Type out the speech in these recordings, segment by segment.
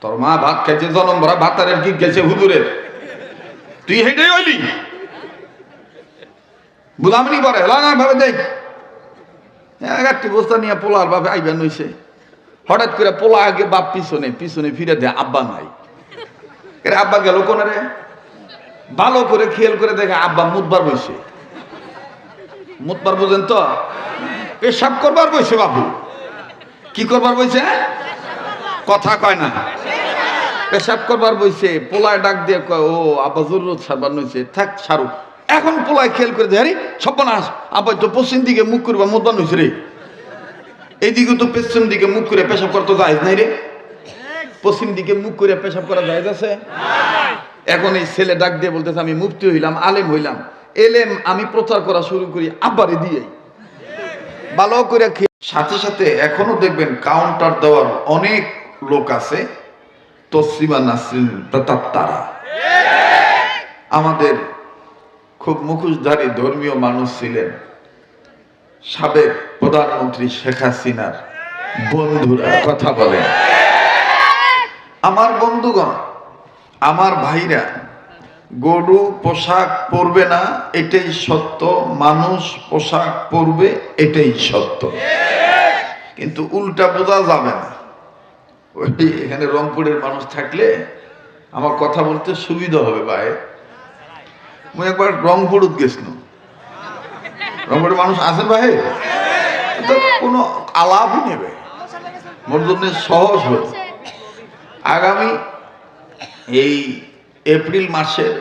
তোর মা ভাত খাইছে, জনম ভরা ভাতারের কি গেছে হুজুরের। তুই হেঁটেই হইলি। বুঝামনি পরে, হলা না ভাবে দেখ। একটি বস্তা নিয়ে পোলার বাপে আইবেন হইছে। হঠাৎ করে পোলা আগে বাপ পিছনে পিছনে ফিরে দেয়, আব্বা নাই। আব্বা গেল কোন রে? ভালো করে খেয়াল করে দেখে আব্বা মুদবার বসে। মুদবার বোঝেন তো, পেশাব করবার বসে বাবু কি করবার বসে? কথা কয় না। পেশাব করবার বইছে, পোলায় ডাক দিয়ে কয়, ও, আব্বা জরুরত সারবার নইছে, থাক সারু এখন পোলায় খেয়াল করে দেয় আরে, সর্বনাশ। আব্বা তো পশ্চিম দিকে মুখ করবা, মুদান হয়েছে রে। এইদিকে তো পশ্চিম দিকে মুখ করে পেশাব করতে যায় নাই রে। পশ্চিম দিকে মুখ করে পেশাব করা যায় আছে। এখন এই ছেলে ডাক দিয়ে বলতেছে, আমি মুফতি হইলাম, আলেম হইলাম। এলেম, আমি প্রচার করা শুরু করি, আব্বারে দিয়ে। ভালো করে সাথে সাথে এখনও দেখবেন কাউন্টার দেওয়ার অনেক লোক আছে, তসলিমা নাসরিন তারা। আমাদের খুব মুখোশধারী ধর্মীয় মানুষ ছিলেন সাবেক প্রধানমন্ত্রী শেখ হাসিনার বন্ধুরা, কথা বলেন। আমার বন্ধুগণ, আমার ভাইরা, গরু পোশাক পরবে না, এটাই সত্য, মানুষ পোশাক পরবে, এটাই সত্য। কিন্তু উল্টা বোঝা যাবে না। ওই এখানে রংপুরের মানুষ থাকলে আমার কথা বলতে সুবিধা হবে ভাই। মুই একবার রংপুরত গেছিলাম। রংপুরের মানুষ আছেন ভাই? কোনো আলাপই নেবে মোর জন্য সহজ হবে আগামী এই এপ্রিল মাসের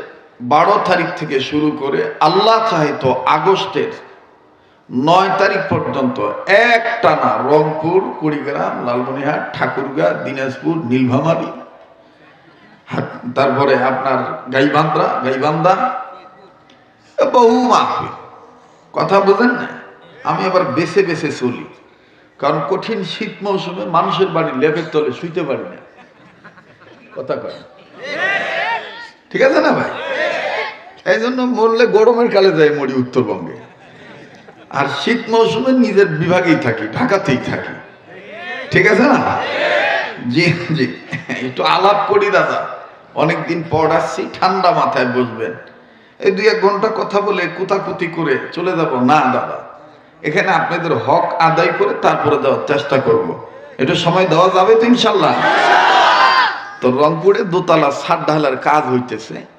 বারো তারিখ থেকে শুরু করে আল্লাহ চাহিত আগস্টের নয় তারিখ পর্যন্ত এক টানা রংপুর, কুড়িগ্রাম লালমনিহাট ঠাকুরগাঁ, দিনাজপুর নীলভামারি তারপরে আপনার গাইবান্দ্রা গাইবান্ধা বহু মাহফিল। কথা বোঝেন না? আমি আবার বেছে বেছে চলি। কারণ কঠিন শীত মৌসুমে মানুষের বাড়ি লেপের তলে শুইতে পারি না। কথা কয়। ঠিক আছে না ভাই? এই জন্য মরলে গরমের কালে যায় মরি উত্তরবঙ্গে। আর শীত মৌসুমে নিজের বিভাগেই থাকি, ঢাকাতেই থাকি। ঠিক আছে না? জি জি। একটু আলাপ করি, দাদা। অনেকদিন পর আসছি, ঠান্ডা মাথায় বসবেন। এই দুই এক ঘণ্টা কথা বলে কুতাকুতি করে চলে যাব। না, দাদা। এখানে আপনাদের হক আদায় করে তারপরে দেওয়ার চেষ্টা করব। একটু সময় দেওয়া যাবে তো, ইনশাল্লাহ? তো রংপুরে দোতলা ছাদ ঢালার কাজ হইতেছে।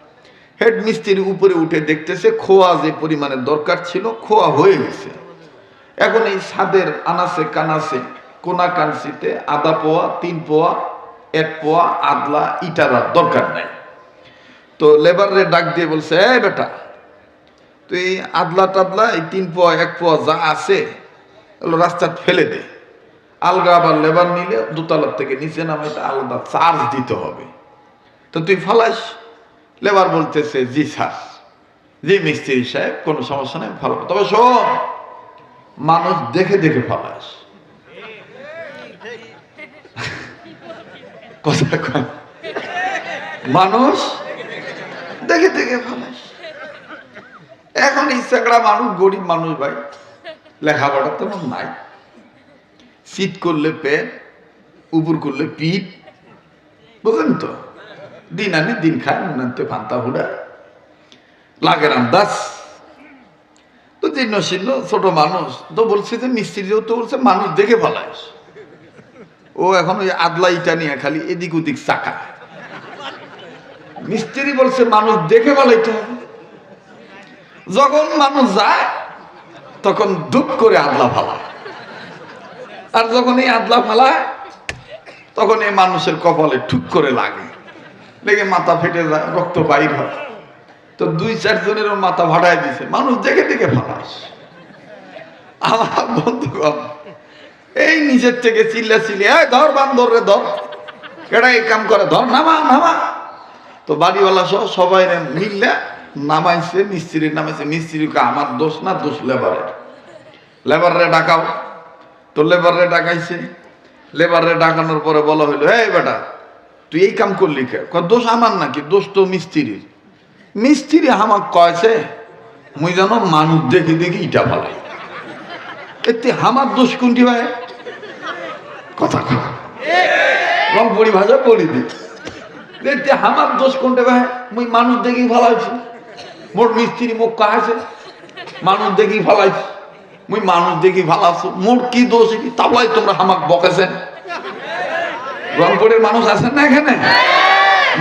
হেড মিস্ত্রি উপরে উঠে দেখতেছে খোয়া যে পরিমাণে দরকার ছিল, খোয়া হয়ে গেছে। এখন এই ছাদের আনাসে কানাসে কোনা কানসিতে আধা পোয়া, তিন পোয়া, এক পোয়া, আদলা ইটারার দরকার নাই। তো লেবারে ডাক দিয়ে বলছে, এই বেটা, তুই আদলা টাদলা, এই তিন পোয়া, এক পোয়া যা আছে রাস্তা ফেলে দে। আলগা আবার লেবার নিলে দোতলার থেকে নিচে নামাইতে আলাদা চার্জ দিতে হবে। তো তুই ফালাস লেবার বলতেছে, জি স্যার, জি মিস্ত্রি সাহেব, কোনো সমস্যা নেই, ভালো। তবে শোন, মানুষ দেখে দেখে ফালাস কথা মানুষ দেখে দেখে ফালাস এখন ইচ্ছাকড়া মানুষ গরিব মানুষ ভাই লেখাপড়া তেমন নাই। শীত করলে পেট, উপর করলে পিঠ, বুঝলেন তো? দিন আনি, দিন খায় নুনান্তে ফান্তা হুড়া। লাগের আন্দাজ তো জীর্ণ শীর্ণ ছোট মানুষ। তো বলছে যে মিস্ত্রিও তো বলছে, মানুষ দেখে ফেলাস ও এখন ওই আদলা ইটা নিয়ে খালি এদিক ওদিক চাকা মিস্ত্রি বলছে, মানুষ দেখে ফেলাইতে হবে যখন মানুষ যায়, তখন দুঃখ করে আদলা ফালায়। আর যখন এই আদলা ফালায়, তখন এই মানুষের কপালে ঠুক করে লাগে। লেগে মাথা ফেটে যায়, রক্ত বাইর হয়। তো দুই চারজনেরও মাথা ভাড়ায় দিছে। মানুষ দেখে দেখে ফালাস আমার বন্ধুগণ, এই নিজের থেকে চিল্লা চিল্লি ধর বান্দর রে, ধর। কেডা এই কাম করে? ধর, নামা নামা। তো বাড়িওয়ালা সহ সবাই মিললে নামাইছে, মিস্ত্রির নামাইছে। মিস্ত্রিকে আমার দোষ না, দোষ লেবারের। লেবারে ডাকাও। তো লেবারে ডাকাইছে। লেবারে ডাকানোর পরে বলা হইল, এই বেটা তুই এই কাম করলি কে? দোষ আমার নাকি? দোষ তো মিস্ত্রির। মিস্ত্রি আমাক কয়েছে? মুই যেন মানুষ দেখি দেখি ইটা ফালাই এতে আমার দোষ কোনটি ভাই কথা কথা রংপুরি ভাষা বলি দি। দেখতে আমার দোষ কোনটা ভাই মুই মানুষ দেখি ভালাইছি মোর মিস্ত্রি মুখ কাহাছে মানুষ দেখি ভালাইছি মুই মানুষ দেখি ভালাছো মোর কি দোষ? কি তোমরা হামাক বকেছেন। রংপুরের মানুষ আছেন না এখানে?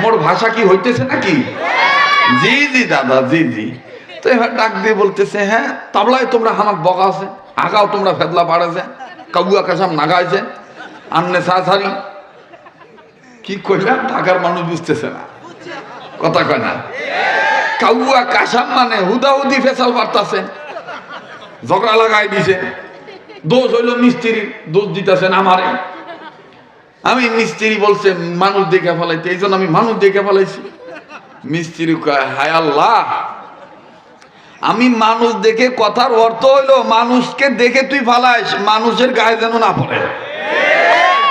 মোর ভাষা কি হইতেছে নাকি? জি জি, দাদা, জি জি। তো এবার ডাক দিয়ে বলতেছে হ্যাঁ তাবলায় তোমরা হামাক বকা আছে, আগাও তোমরা ফেদলা পাড়েছে কাগুয়া কাসাম নাগাইছে আন্নে সাহারি কি কইলাম ঢাকার মানুষ বুঝতেছে না। কথা কয় না। কাউয়া কাসাম মানে হুদাহুদি ফেসাল বার্তাছে ঝগড়া লাগাই দিছে। দোষ হইল মিস্ত্রি, দোষ দিতেছেন আমারে। আমি মিস্ত্রি বলছে, মানুষ দেখে ফেলাইতে। এই জন্য আমি মানুষ দেখে ফেলাইছি। মিস্ত্রি হায় আল্লাহ। আমি মানুষ দেখে কথার অর্থ হইল, মানুষকে দেখে তুই ফালাইস, মানুষের গায়ে যেন না পড়ে।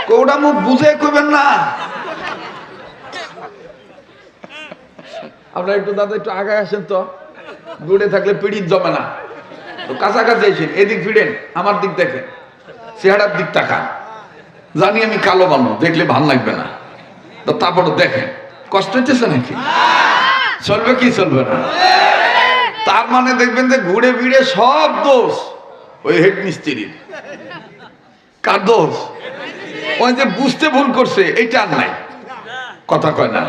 কৌটা মুখ বুঝে কইবেন না। আপনারা একটু দাদা, একটু আগে আসেন তো। দূরে থাকলে পিড়িত জমে না। তো কাছাকাছি এসেন এদিক ফিরেন, আমার দিক দেখেন। চেহারার দিক তাকান জানি আমি কালো বানো দেখলে ভালো লাগবে না। তারপরে দেখেন, কষ্ট হইতেছে নাকি? চলবে কি চলবে না? তার মানে দেখবেন যে ঘুরে ফিরে সব দোষ ওই হেড মিস্ত্রির কার দোষ? ওই যে বুঝতে ভুল করছে, এইটা আর নাই। কথা কয় না?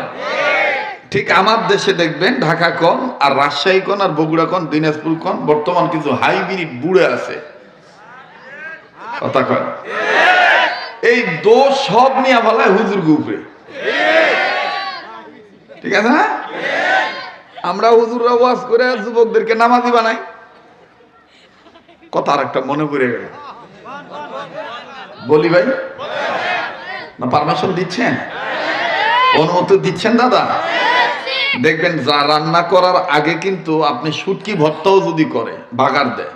ঠিক আমার দেশে দেখবেন, ঢাকা কন আর রাজশাহী কন আর বগুড়া কন দিনাজপুর কন বর্তমান কিছু হাইব্রিড বুড়ে আছে। কথা কয়। এই দোষ সব নিয়ে বলায় হুজুর উপরে ঠিক আছে না? আমরা হুজুররা ওয়াজ করে যুবকদেরকে নামাজি বানাই। কথা আর একটা মনে পড়ে গেল। বলি ভাই। না পারমিশন দিচ্ছেন? অনুমতি দিচ্ছেন দাদা? দেখবেন যা রান্না করার আগে কিন্তু আপনি শুটকি ভর্তাও যদি করে, বাগার দেয়,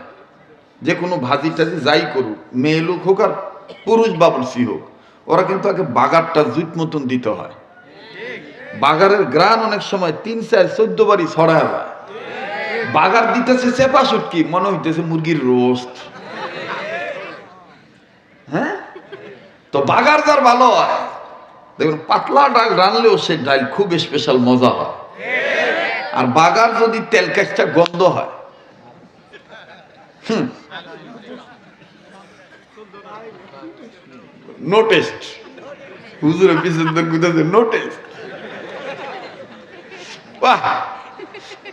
যে কোনো ভাজি টাজি যাই করুক, মেয়ে লোক হোক আর পুরুষ বাবুর্চি হোক, ওরা কিন্তু আগে বাগারটা জুট মতন দিতে হয়। বাগারের গ্রান অনেক সময় তিন, চার, চোদ্দ বারই ছড়ায় যায়। বাগার দিতেছে চেপা শুটকি মনে হইতেছে মুরগির রোস্ট। হ্যাঁ? তো বাগার যার ভালো হয়, দেখুন, পাতলা ডাল রানলেও সেই ডাল খুব স্পেশাল মজা হয়। আর বাগার যদি তেল কাজটা গন্ধ হয়, হুম নো টেস্ট হুজুরের পিছন নো টেস্ট বাহ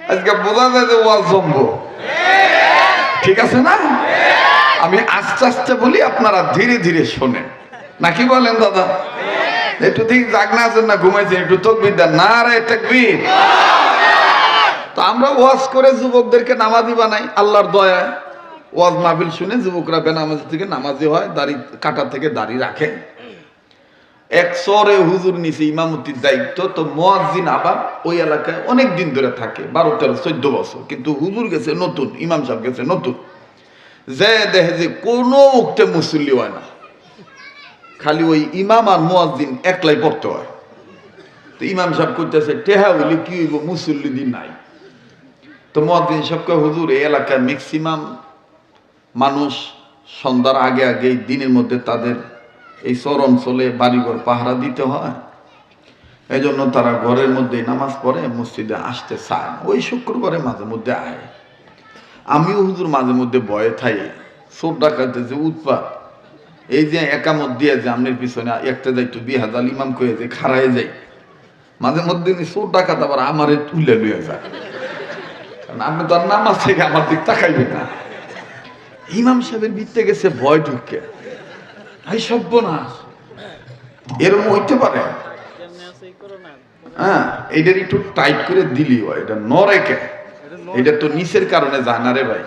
আজকে বোঝা যায় যে ঠিক আছে না? আমি আস্তে আস্তে বলি, আপনারা ধীরে ধীরে শোনেন। নাকি বলেন, দাদা? একটু ঠিক জাগনা আছেন না, ঘুমাইছেন, একটু তকবির দেন। না রে, তকবির। তো আমরা ওয়াজ করে যুবকদেরকে নামাজি বানাই, আল্লাহর দয়ায়। ওয়াজ মাহফিল শুনে যুবকরা বেনামাজি থেকে নামাজি হয়, দাড়ি কাটা থেকে দাড়ি রাখে। এক সরে হুজুর নিছে ইমামতির দায়িত্ব, তো মোয়াজ্জিন আবার ওই এলাকায় অনেক দিন ধরে থাকে, বারো, তেরো, চোদ্দ বছর। কিন্তু হুজুর গেছে নতুন, ইমাম সাহেব গেছে নতুন। যে দেখে যে কোনো উক্তে মুসল্লি হয় না। খালি ওই ইমাম আর মোয়াজ্জিন একলাই পড়তে হয়। তো ইমাম সাহেব করতেছে টেহা হইলে কি হইব? মুসল্লি দিন নাই। তো মোয়াজ্জিন সাহেবকে হুজুর, এই এলাকার ম্যাক্সিমাম মানুষ সন্ধ্যার আগে আগে দিনের মধ্যে তাদের এই চর অঞ্চলে বাড়িঘর পাহারা দিতে হয়। এই জন্য তারা ঘরের মধ্যে নামাজ পড়ে, মসজিদে আসতে চায় ওই শুক্রবারে মাঝে মধ্যে আয় আমিও হুজুর মাঝে মধ্যে ভয়ে থাই চোর ডাকাতে যে উৎপাত। এই যে একামত দিয়ে যে আমনের পিছনে একটা যাইতো বিয়ে হাজার ইমাম কয়ে যে খাড়ায় যাই মাঝে মধ্যে চোর ডাকাত আবার আমারে তুলে লুয়ে যায়। কারণ আপনি তো আর নামাজ থেকে আমার দিক তাকাইবেন না। ইমাম সাহেবের ভিত্তে গেছে ভয় ঢুকে। এই সর্বনাশ। এরকম হইতে পারে? হ্যাঁ এইটার একটু টাইট করে দিলি হয় এটা নরে কে? এটা তো নিচের কারণে যায় না রে ভাই।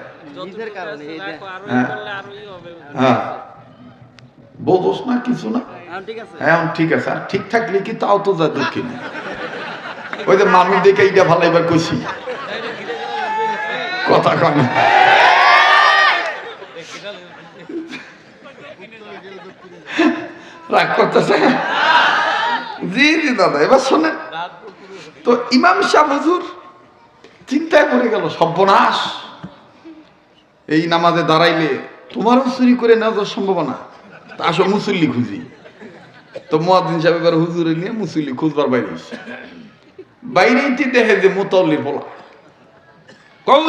হ্যাঁ। হ্যাঁ। বোঝোস না কিছু না? আছে। হ্যাঁ ঠিক আছে। আর ঠিক থাকলে কি তাও তো যা দক্ষিণে? ওই যে মানুষ দেখে এইটা ভালো এবার কইছি। কথা কম রাগ করতেছে। জি জি, দাদা, এবার শোনেন। তো ইমাম শাহ হুজুর চিন্তায় পড়ে গেল, সর্বনাশ। এই নামাজে দাঁড়াইলে তোমারও চুরি করে নেওয়ার সম্ভাবনা। তা আসো মুসল্লি খুঁজি। তো মুয়াদ্দিন সাহেব এবার হুজুরে নিয়ে মুসল্লি খুঁজবার বাইরে বাইরেইতে দেখে যে মুতল্লি বলা। কয়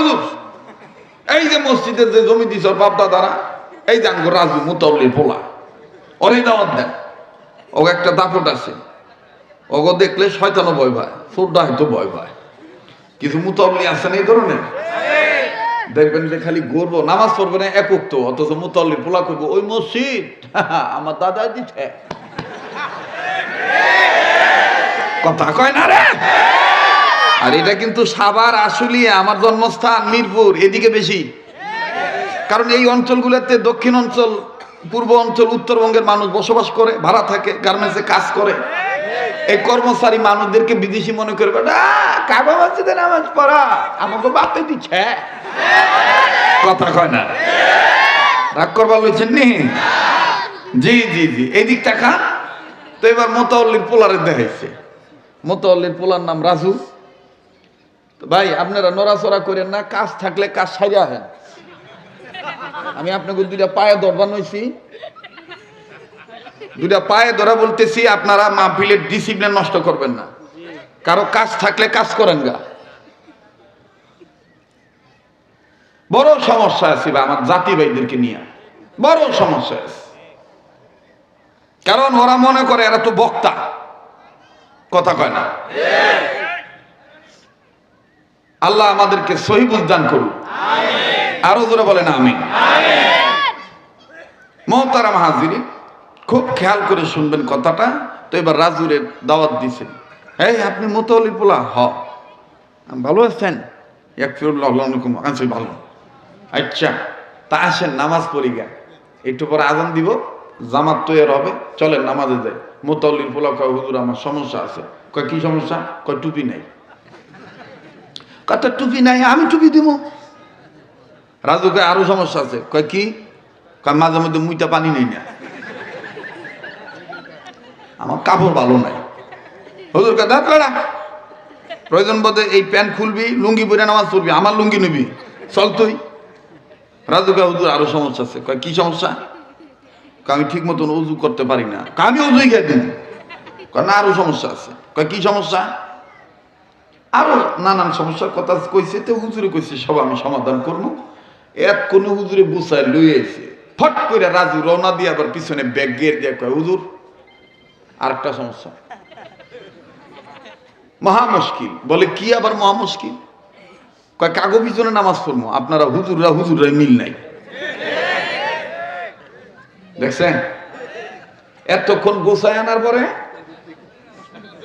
এই যে মসজিদের যে জমি দিছ বাপ দাদারা এই আঙ্গুর রাজু মুতল্লি পোলা ওরে দাওয়াত দেন। ও একটা দাপট আছে। ওগো দেখলে শয়তানও ভয় পায় সোডা হয়তো ভয় পায়। কিছু মুতল্লি আছেন এই ধরনের? দেখবেন যে খালি গর্ব নামাজ পড়বে না একক তো অথচ মুতল্লি পোলা করব ওই মসজিদ আমার দাদা দিচ্ছে কথা কয় না রে? আর এটা কিন্তু সাবার আশুলিয়া আমার জন্মস্থান মিরপুর এদিকে বেশি। কারণ এই অঞ্চলগুলোতে দক্ষিণ অঞ্চল পূর্ব অঞ্চল, উত্তরবঙ্গের মানুষ বসবাস করে, ভাড়া থাকে গার্মেন্টসে কাজ করে। এই কর্মচারী মানুষদেরকে বিদেশি মনে করবে কাবা মসজিদে নামাজ পড়া, আমাকে বাপে দিচ্ছে। কথা কয় না। রাগ করবার লইছেন নি? জি জি জি, এই দিক টাকা তো এবার মোতাল্লির পোলারে দেখাইছে। মোতাল্লির পোলার নাম রাজু। ভাই, আপনারা নড়াচড়া করেন না, কাজ থাকলে কাজ সাইরা হেন। আমি আপনাকে দুইটা পায়ে ধরবার নইছি। দুইটা পায়ে ধরা বলতেছি, আপনারা মাহফিলের ডিসিপ্লিন নষ্ট করবেন না। কারও কাজ থাকলে কাজ করেন গা। বড় সমস্যা আছে আমার জাতি ভাইদেরকে নিয়ে। বড় সমস্যা আছে। কারণ ওরা মনে করে এরা তো বক্তা। কথা কয় না? আল্লাহ আমাদেরকে সহি বুঝদান করুন আরও জোরে বলেন আমি মহতারাম হাজিরি খুব খেয়াল করে শুনবেন কথাটা। তো এবার রাজুরের দাওয়াত দিছে। এই আপনি মোতালির পোলা? হ। ভালো আছেন? আছি ভালো। আচ্ছা তা আসেন নামাজ পড়ি গা একটু পরে আজান দিব। জামাত তৈরি হবে। চলেন নামাজে যাই। মোতাল্লির পোলা কয় হুজুর আমার সমস্যা আছে। কয় কি সমস্যা? কয় টুপি নাই। কত টুপি নাই আমি টুপি দিব। রাজু কয় আরও সমস্যা আছে। কয়, কি? কয় মাঝে মধ্যে মুইটা পানি নেই না। আমার কাপড় ভালো নাই। হুজুর দাঁত প্রয়োজন বোধে এই প্যান্ট খুলবি, লুঙ্গি পরে নামাজ পড়বি আমার লুঙ্গি নিবি, চল তুই। রাজু কয় হুজুর আরও সমস্যা আছে। কয়, কি সমস্যা? আমি ঠিক মতন উজু করতে পারি না। আমি উজুই খেয়ে দিন। না, আরও সমস্যা আছে। কয়, কি সমস্যা? আরও নানান সমস্যার কথা কইছে, তো হুজুরে কইছে, সব আমি সমাধান করব। এক কোন হুজুরে বুসায় লই আইছে। ফট করে রাজু রওনা দিয়ে আবার পিছনে ব্যাগ গিয়ে দিয়ে কয়, হুজুর, আরেকটা সমস্যা। মহা মুশকিল। বলে, কি আবার মহা মুশকিল? কয়, কাগো পিছনে নামাজ পড়ব আপনারা হুজুররা হুজুররা মিল নাই। দেখছেন? এতক্ষণ গোসাই আনার পরে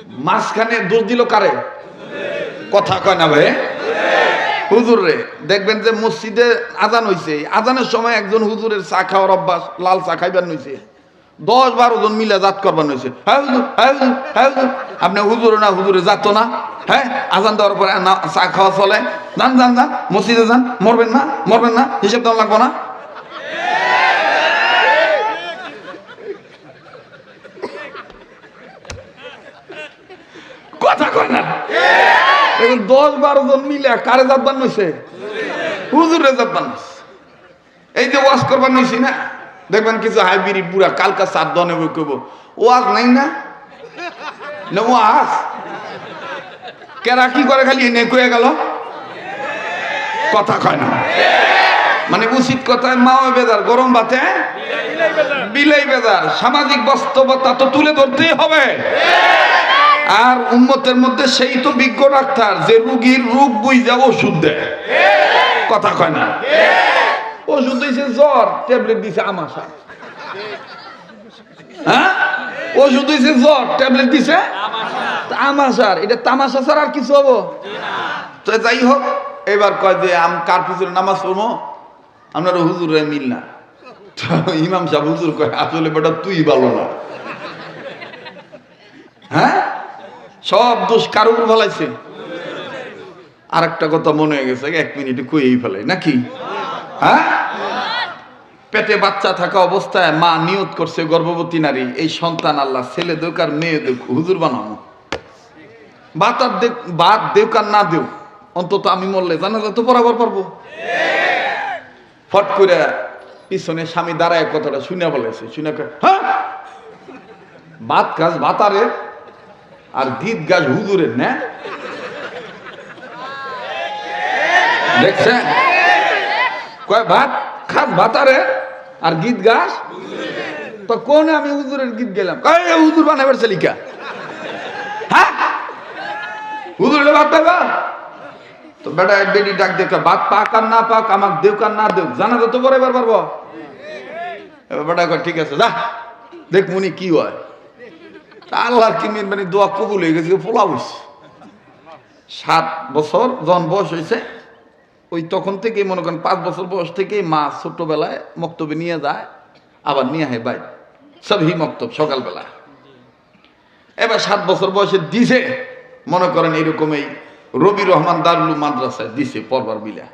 মাঝখানে দোষ দিল কারে? কথা কয় না ভাই? হুজুর রে দেখবেন যে মসজিদে আজান হইছে। আজানের সময় একজন হুজুরের চা খাওয়ার অভ্যাস, লাল চা খাইবার নইছে। দশ বারো জন মিলে জাত করবার নইছে। হ্যাঁ হ্যাঁ হ্যাঁ হুজুর। আপনি হুজুর না হুজুরে যাত না হ্যাঁ? আজান দেওয়ার পরে না, চা খাওয়া চলে। যান যান যান, মসজিদে যান। মরবেন না মরবেন না, হিসেব দেওয়া লাগবো না। কথা কয় না। দেখুন দশ বারো জন মিলে কারে জাতবান নইছে হুজুরে জাতবান নইছে এই যে ওয়াশ করবার নইছি না? দেখবেন কিছু হাইবিরি বুড়া কালকা সাত দনে বই কইব ওয়াজ নাই না? না ওয়াজ? কেরা কি করে খালি এনে কয়ে গেল? কথা কয় না। মানে উচিত কথায় মাও বেদার গরম ভাতে বিলাই বেদার সামাজিক বাস্তবতা তো তুলে ধরতেই হবে। আর উম্মতের মধ্যে সেই তো বিজ্ঞ ডাক্তার যে রুগীর রোগ বুঝা ওষুধ দেয়। কথা কয় না? ওষুধ দিয়েছে জ্বর, ট্যাবলেট দিছে আমাশা। হ্যাঁ? ওষুধ দিয়েছে জ্বর, ট্যাবলেট দিছে আমাশার এটা তামাশা ছাড়া আর কিছু হব? তো যাই হোক, এবার কয় যে, আম কার পিছনে নামাজ পড়ব? আপনারা হুজুরে মিল না। ইমাম সাহেব হুজুর কয়, আসলে বেটা তুই ভালো না। হ্যাঁ? সব দোষ কার উপর ফেলাইছে? আর একটা কথা মনে হয়ে গেছে, এক মিনিটে কইয়েই ফেলাই, নাকি? হ্যাঁ? পেটে বাচ্চা থাকা অবস্থায় মা নিয়ত করছে গর্ভবতী নারী, এই সন্তান আল্লাহ ছেলে দেউক আর মেয়ে দেউক, হুজুর বানানো। বাত আর বাদ দেউক আর না দেউ অন্তত আমি মরলে জানা তো বরাবর পারব ফট করে পিছনে স্বামী দাঁড়ায় কথাটা শুনে বলেছে শুনে হ্যাঁ? ভাত গাছ ভাতারের আর গীত গাছ হুজুরের না দেখছেন? কয়, ভাত? খাস ভাতারে আর? গীত গাছ তো কোন আমি হুজুরের গীত গেলাম? হুজুর বানাবার চালিকা হ্যাঁ? হুজুর ভাত পাইবা তো বেটা বেটি ডাক দেখে ভাত পাক আর না পাক আমার দেউ কার না দেউ জানা তো পরে এবার পারব? বেটা ঠিক আছে, যা। দেখ মনি কি হয়। আল্লাহর কি মানে? দোয়া কবুল হয়ে গেছে পোলা হয়েছে সাত বছর যখন বয়স হয়েছে, ওই তখন থেকেই মনে করেন পাঁচ বছর বয়স থেকেই মা ছোট্টবেলায় মক্তবে নিয়ে যায়, আবার নিয়ে আহে ভাই সবই মক্তব, সকালবেলা। এবার সাত বছর বয়সে দিছে, মনে করেন এরকম এই রবি রহমান দারুল মাদ্রাসায় দিছে পরবার বিলা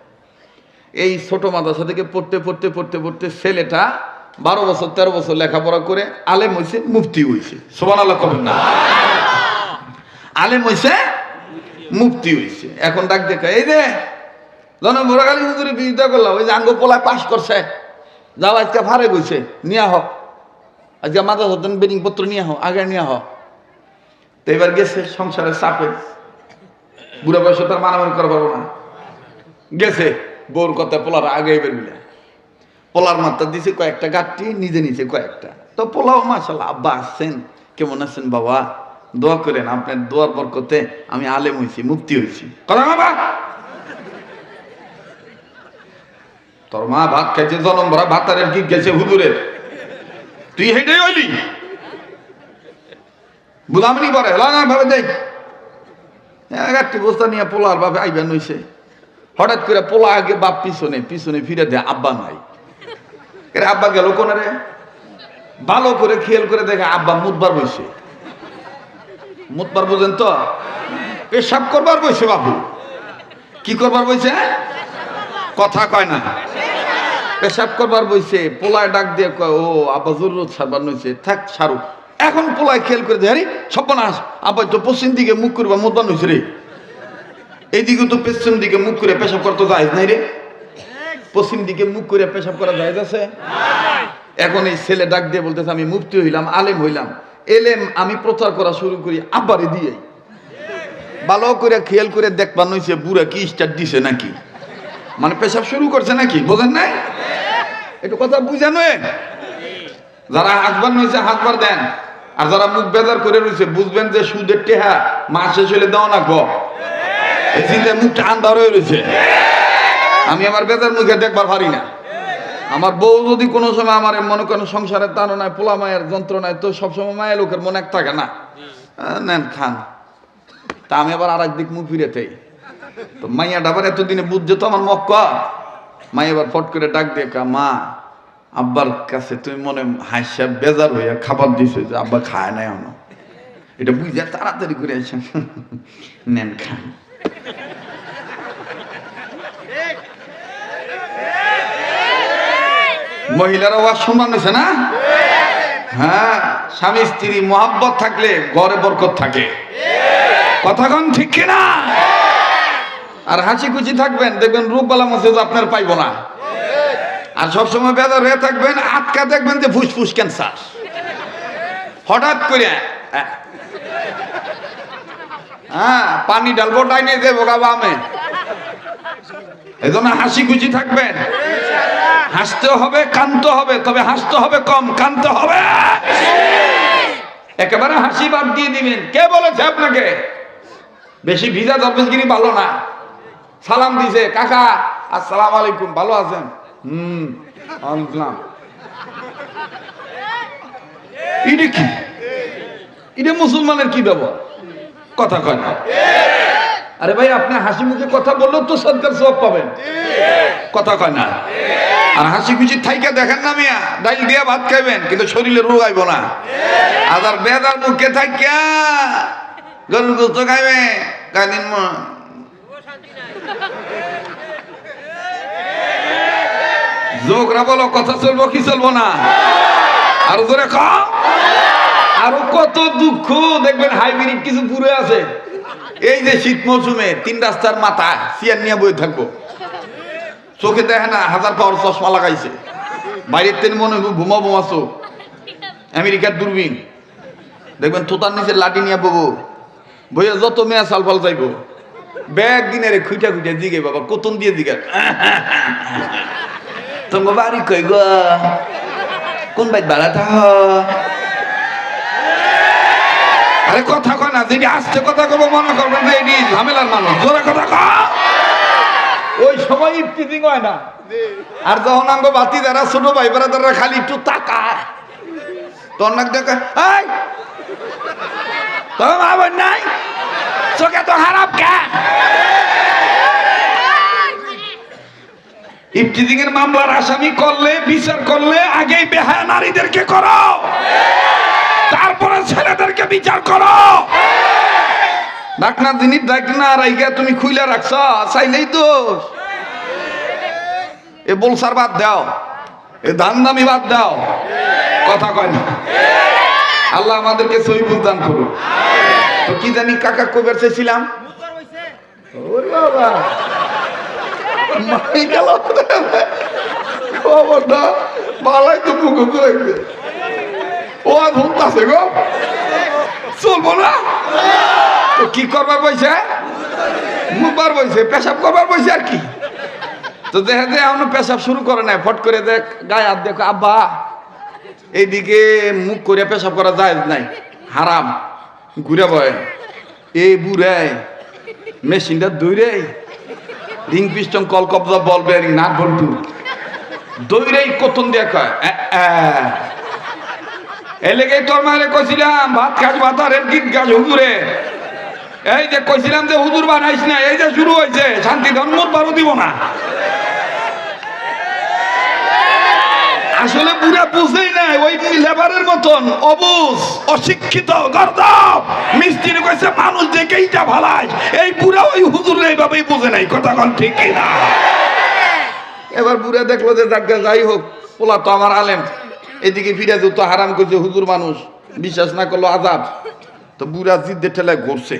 এই ছোট মাদ্রাসা থেকে পড়তে পড়তে পড়তে পড়তে ছেলেটা বারো বছর, তেরো বছর লেখাপড়া করে আলেম হয়েছে মুফতি হয়েছে সোমান আল্লাহ করেন না। আলেম হয়েছে মুফতি হয়েছে এখন ডাক দেখা এই যে জন মোরাগালি হুজুরের বিরোধিতা করলাম ওই যে আঙ্গ পোলায় পাশ করছে। যাও, আজকে ফারে গেছে নিয়ে আহ আজকে মাথা ধরতেন বেডিং পত্র নিয়ে আহ আগে নিয়ে আহ তো এবার গেছে, সংসারের চাপে। বুড়া বয়সে তার মানামানি করা পারব না। গেছে, বউর কথা পোলার আগে এবার মিলে পোলার মাত্রা দিছে কয়েকটা গাঠটি নিজে নিচে কয়েকটা। তো পোলাও মাসাল্লাহ আব্বা আসছেন কেমন আছেন বাবা? দোয়া করেন, আপনার দোয়ার বরকতে আমি আলেম হয়েছি মুক্তি হয়েছি তোর মা ভাত খাইছে, জনম ভরা ভাতারের কি গেছে হুজুরের। তুই হেঁটে হইলি। বুঝামনি পরে ভাবে যাই একটি বস্তা নিয়ে পোলার বাপে আইবেন হইছে। হঠাৎ করে পোলা আগে বাপ পিছনে পিছনে ফিরে দেয়, আব্বা নাই। এর আব্বা গেল কোনে রে? ভালো করে খেয়াল করে দেখে আব্বা মুদবার বইছে মুদবার বোঝেন তো? পেশাব করবার বইছে বাবু। কি করবার বইছে কথা কয় না। পেশাব করবার বইছে পোলায় ডাক দিয়ে কয়, ও, আব্বা জরুরত সারবার নইছে। থাক সারু এখন পোলায় খেয়াল করে দেয় সর্বনাশ। আব্বা তো পশ্চিম দিকে মুখ করবা মুদবার নইছে রে। এইদিকে তো পশ্চিম দিকে মুখ করে পেশাব করতে যায় নাই রে। পশ্চিম দিকে মুখ করে পেশাব করা যায় আছে এখন এই ছেলে ডাক দিয়ে বলতেছে, আমি মুফতি হইলাম, আলেম হইলাম। এলেম আমি প্রচার করা শুরু করি, আব্বারে দিয়ে। ভালো করে খেয়াল করে দেখবার নইছে বুড়া কি স্টার্ট দিছে নাকি? মানে পেশাব শুরু করছে নাকি, বোঝেন নাই? একটু কথা বুঝানো যারা হাসবার নইছে হাসবার দেন। আর যারা মুখ বেজার করে রয়েছে বুঝবেন যে সুদের টেহা, মাস হলে দেওয়া না গো। এই চিন্তা মুখটা আন্ধার হয়ে রয়েছে আমি আমার বেজার মুখে দেখবার পারি না। আমার বউ যদি কোনো সময় আমার মনে করেন সংসারের তাড়নায় পোলা মায়ের যন্ত্রণায়, তো সবসময় মায়ের লোকের মনে এক থাকে না। নেন, খান। তা আমি আবার আর একদিক মুখ ফিরেতেই তো মাইয়া ডাবার এতদিনে বুঝছে তো আমার মক্কা। মাই এবার ফট করে ডাক দিয়ে মা, আব্বার কাছে তুমি মনে হাসা বেজার হইয়া খাবার দিছো যে আব্বা খায় নাই এটা বুঝে তাড়াতাড়ি করে আসেন। নেন, খান। মহিলারা ওয়াজ নিছে না? হ্যাঁ স্বামী স্ত্রী মোহাব্বত থাকলে ঘরে বরকত থাকে। কথাক্ষণ ঠিক কিনা? আর হাসি খুশি থাকবেন, দেখবেন রূপবালা মসজিদ আপনার পাইব না। আর সবসময় বেদার হয়ে থাকবেন, আটকা দেখবেন যে ফুসফুস ক্যান্সার। হঠাৎ করে হ্যাঁ পানি ডালবো ডাইনে দেবো গাবা আমে এই জন্য হাসি খুশি থাকবেন। হাসতে হবে, কানতে হবে, তবে হাসতে হবে কম, কানতে হবে। একেবারে হাসি বাদ দিয়ে দিবেন। কে বলেছে আপনাকে? বেশি ভিজা দরবেশগিরি ভালো না। সালাম দিছে, কাকা, আসসালাম আলাইকুম, ভালো আছেন? হুম এটা কি? এটা মুসলমানের কি ব্যবহার? কথা কয় না। আরে ভাই, আপনি হাসি মুখে কথা বললেও তো সদকার সব পাবেন। কথা কয় না। আর হাসি খুশি থাইকা দেখেন না মিয়া, ডাইল দিয়ে ভাত খাইবেন, কিন্তু শরীরে রোগ আইব না। আদার বেদার মুখে থাকিয়া গরুর গোস্ত খাইবে কাদিন বলো, কথা চলবো কি চলবো না? আর জোরে কম আরও কত দুঃখ, দেখবেন হাইব্রিড কিছু পুরে আছে। এই যে শীত মৌসুমে তিন রাস্তার মাথা সিয়ার নিয়ে বই থাকব। চোখে দেখে না, হাজার পাওয়ার চশমা লাগাইছে। বাইরের তেন মনে বোমা বোমা চোখ আমেরিকার দূরবীন। দেখবেন তোতার নিচে লাঠি নিয়ে ববু। বইয়া যত মেয়া সাল ফাল যাইব ব্যাগ দিনে রে খুঁটা খুঁটা দিগে বাবা, কতন দিয়ে দিগে তোমার বাড়ি কই গো? কোন বাইত বাড়া থাহ আরে কথা কয় না যদি আসতে কথা কব মনে করবেন যে এটি ঝামেলার মানুষ। জোরে কথা ক ওই সময় ইফতিজিং হয় না। আর যখন আঙ্গ বাতি যারা ছোট ভাই বেড়াদাররা খালি একটু তাকায়। তোর নাক দেখে এই! তোর মা বোন নাই চোখে তো খারাপ কে? ইফতিজিং এর মামলার আসামি করলে বিচার করলে আগেই বেহায়া নারীদেরকে করো। তারপরে ছেলেদেরকে বিচার করো। ডাকনা দিনই ডাক না রাইগা তুমি খুইলা রাখছ চাইলেই তো এ বলসার বাদ দাও, এ ধান দামি বাদ দাও। কথা কয় না। আল্লাহ আমাদেরকে সহি দান করুন তো কি জানি কাকা কইবার চাইছিলাম ওরে বাবা। মাই গেল ভালাই তো মুখ করে ও, আর ভুলতাছে গো। চলবো না? তো কি করবার বইছে? মুখবার বইছে, পেশাব করবার বইছে আর কি? তো দেখে যে এখনও পেশাব শুরু করে নাই। ফট করে দেখ গায়ে হাত দেখো, আব্বা, এইদিকে মুখ করে পেশাব করা যায় নাই। হারাম, ঘুরে বয়। এই বুড়াই মেশিনটা দৌড়ে রিং পিস্টন কল কবজা বল বেয়ারিং, নাট বল্টু। দৌড়েই কতন এ। এই লেগে তোর মায়ের কইছিলাম, ভাত খাস, ভাত আর এর গীত গাছ হুজুরে। এই যে কইছিলাম যে হুজুর বানাইস না, এই যে শুরু হয়েছে শান্তি ধর্ম বারো দিব না। আসলে পুরা বুঝেই নাই, ওই লেবারের মতন অবুজ, অশিক্ষিত গর্দব মিস্ত্রি কইছে, মানুষ দেখে এইটা ভালাই এই পুরা ওই হুজুর এইভাবেই বুঝে নাই, কথা কন ঠিক না এবার বুড়া দেখল যে যাই হোক, পোলা তো আমার আলেম। এদিকে ফিরে যেত হারাম করছে হুজুর মানুষ। বিশ্বাস না করল, আজাব। তো বুড়া জিদ্দের ঠেলায় ঘুরছে।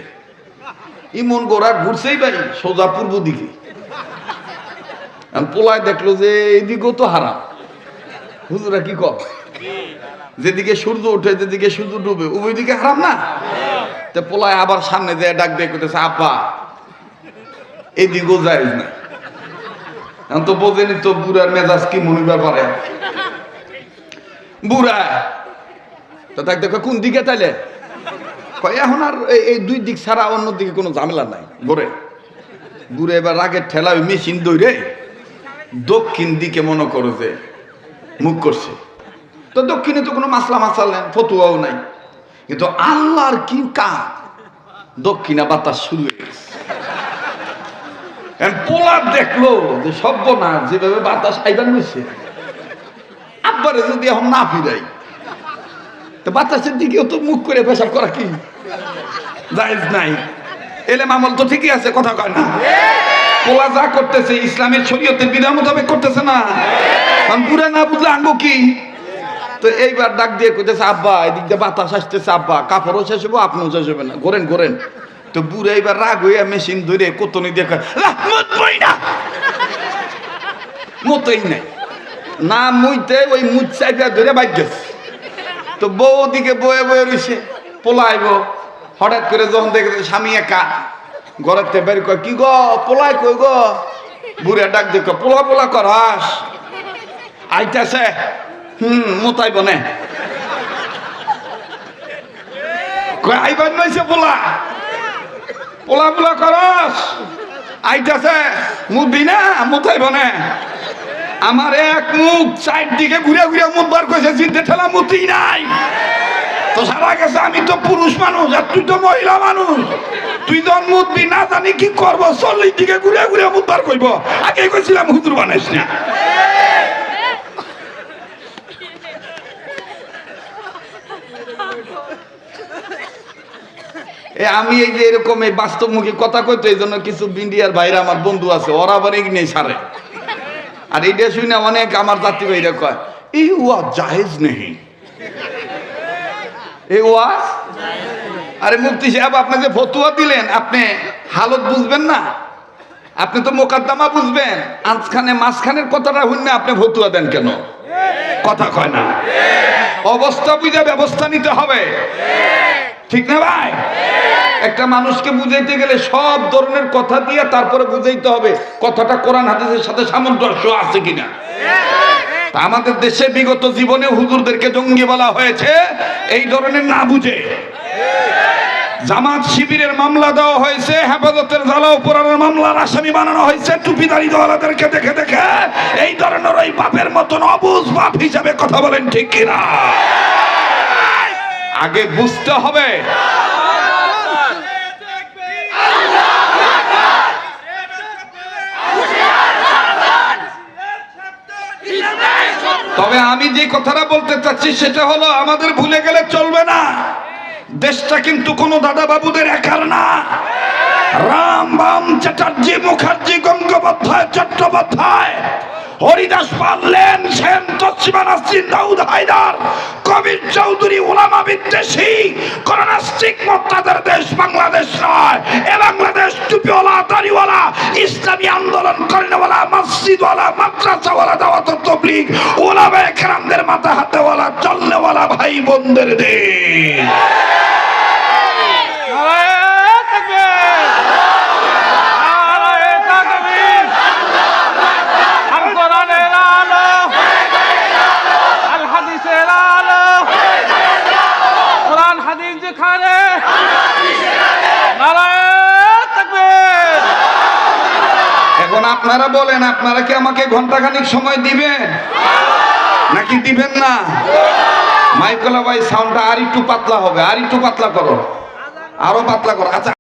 ইমন গোড়া ঘুরছেই ভাই, সোজা পূর্ব দিকে। পোলায় দেখল যে এদিকেও তো হারাম। হুজুরা কি কর যেদিকে সূর্য ওঠে, যেদিকে সূর্য ডুবে উভয় দিকে হারাম না? তো পোলায় আবার সামনে দিয়ে ডাক দিয়ে করতেছে আব্বা এদিকেও যায় না। তো বোঝেনি তো বুড়ার মেজাজ কি মনিবার পারে। বুড়া। তো তাকে দেখো, কোন দিকে তাইলে? কয়, এখন আর এই- দুই দিক ছাড়া অন্য দিকে কোনো ঝামেলা নাই, ঘরে। বুড়ে এবার রাগের ঠেলা মেশিন দৌড়ে দক্ষিণ দিকে মনে করো যে মুখ করছে। তো দক্ষিণে তো কোনো মাসলা মাসাল নেই, ফতুয়াও নাই। কিন্তু আল্লাহর কি কা দক্ষিণা বাতাস শুরু হয়ে গেছে। এখন পোলা দেখল যে সভ্য না যেভাবে বাতাস আইবার হয়েছে আব্বারে যদি এখন না ফিরাই, তো বাতাসের দিকেও তো মুখ করে পেশাব করা কি? জায়েজ নাই। এলে মামল তো ঠিকই আছে, কথা কয় না। পোলা যা করতেছে, ইসলামের শরীয়তের বিধান মোতাবেক করতেছে না। কারণ পুরা না বুঝলে আঙ্গ কি? তো এইবার ডাক দিয়ে কইতেছে, আব্বা, এদিক দিয়ে বাতাস আসতেছে, আব্বা, কাপড়ও শেষ হব আপনিও শেষ হবে না। ঘোরেন ঘোরেন। তো বুড়া এইবার রাগ হইয়া মেশিন ধরে কতনি দেখে মতই নাই। না মুইতে, ওই মুচ ধরে বাইক গেছে। তো বউ দিকে বয়ে বয়ে রইছে, পোলাইব। হঠাৎ করে যখন দেখে স্বামী একা থেকে বের কয়, কি গো, পোলাই কই গো? বুড়ে ডাক দেখ পোলা পোলা করাস আইতাছে, হুম, মোতাইব নে। কয়, আইবার পোলা? পোলা পোলা করস আইতাছে, মুদি না, মোতাইব নে। আমার এক মুখ সাইড দিকে ঘুরে ঘুরে মুখ বার করেছে চিনতে ঠেলা মুতি নাই। তো সারা গেছে, আমি তো পুরুষ মানুষ, আর তুই তো মহিলা মানুষ। তুই যখন মুতবি, না জানি কি করব, চল্লিশ দিকে ঘুরে ঘুরে মুখ বার করব। আগে কইছিলাম, হুজুর বানাইস না। আমি এই যে এরকম এই বাস্তবমুখী কথা কইতো, এই জন্য কিছু ইন্ডিয়ার বাইরে আমার বন্ধু আছে, ওরা আবার নেই সারে। আর এইটা শুনে অনেক আমার জাতি ভাইরা কয়, এই ওয়া জাহেজ নেই এই ওয়া? আরে মুফতি সাহেব আপনি যে ফতুয়া দিলেন, আপনি হালত বুঝবেন না? আপনি তো মোকাদ্দমা বুঝবেন। আজখানে মাঝখানের কথাটা শুনে আপনি ফতুয়া দেন কেন? কথা কয় না। অবস্থা বুঝে ব্যবস্থা নিতে হবে। ঠিক না ভাই? একটা মানুষকে বুঝাইতে গেলে সব ধরনের কথা দিয়ে তারপরে বুঝাইতে হবে কথাটা কোরআন হাদিসের সাথে সামঞ্জস্য আছে কিনা। আমাদের দেশে বিগত জীবনে হুজুরদেরকে জঙ্গি বলা হয়েছে, এই ধরনের না বুঝে। জামাত শিবিরের মামলা দেওয়া হয়েছে, হেফাজতের জ্বালাও পোড়ানোর মামলার আসামি বানানো হয়েছে টুপিদারি দলাদেরকে দেখে দেখে, এই ধরনের ওই বাপের মতন অবুজ বাপ হিসাবে কথা বলেন ঠিক কিনা? আগে বুঝতে হবে তবে আমি যে কথাটা বলতে চাচ্ছি সেটা হলো, আমাদের ভুলে গেলে চলবে না। দেশটা কিন্তু কোনো দাদা বাবুদের একার না। রাম বাম চ্যাটার্জি মুখার্জি গঙ্গোপাধ্যায় চট্টোপাধ্যায়, হরিদাস পারলেন সেন, তসিমা নাসরিন, দাউদ হায়দার, কবির চৌধুরী ওলামা বিদ্বেষী কোন নাস্তিক মোক্তাদের দেশ বাংলাদেশ নয়, এ বাংলাদেশ টুপিওয়ালা দাড়িওয়ালা ইসলামী আন্দোলন করেনওয়ালা মসজিদওয়ালা, মাদ্রাসাওয়ালা দাওয়াত তবলিগ ওলামা একরামদের মাথা হাতেওয়ালা, চলনেওয়ালা ভাই বোনদের দেশ নারায়ে তাকবীর নারায়ে তাকবীর আল কোরআনের আলো আল হাদিসের আলো কোরআন হাদিস যেখানে নারায়ে তাকবীর এখন আপনারা বলেন, আপনারা কি আমাকে ঘন্টাখানিক সময় দিবেন? নাকি দিবেন না? মাইকলা ভাই সাউন্ডটা আর একটু পাতলা হবে, আর একটু পাতলা করো। আরও পাতলা করো। আচ্ছা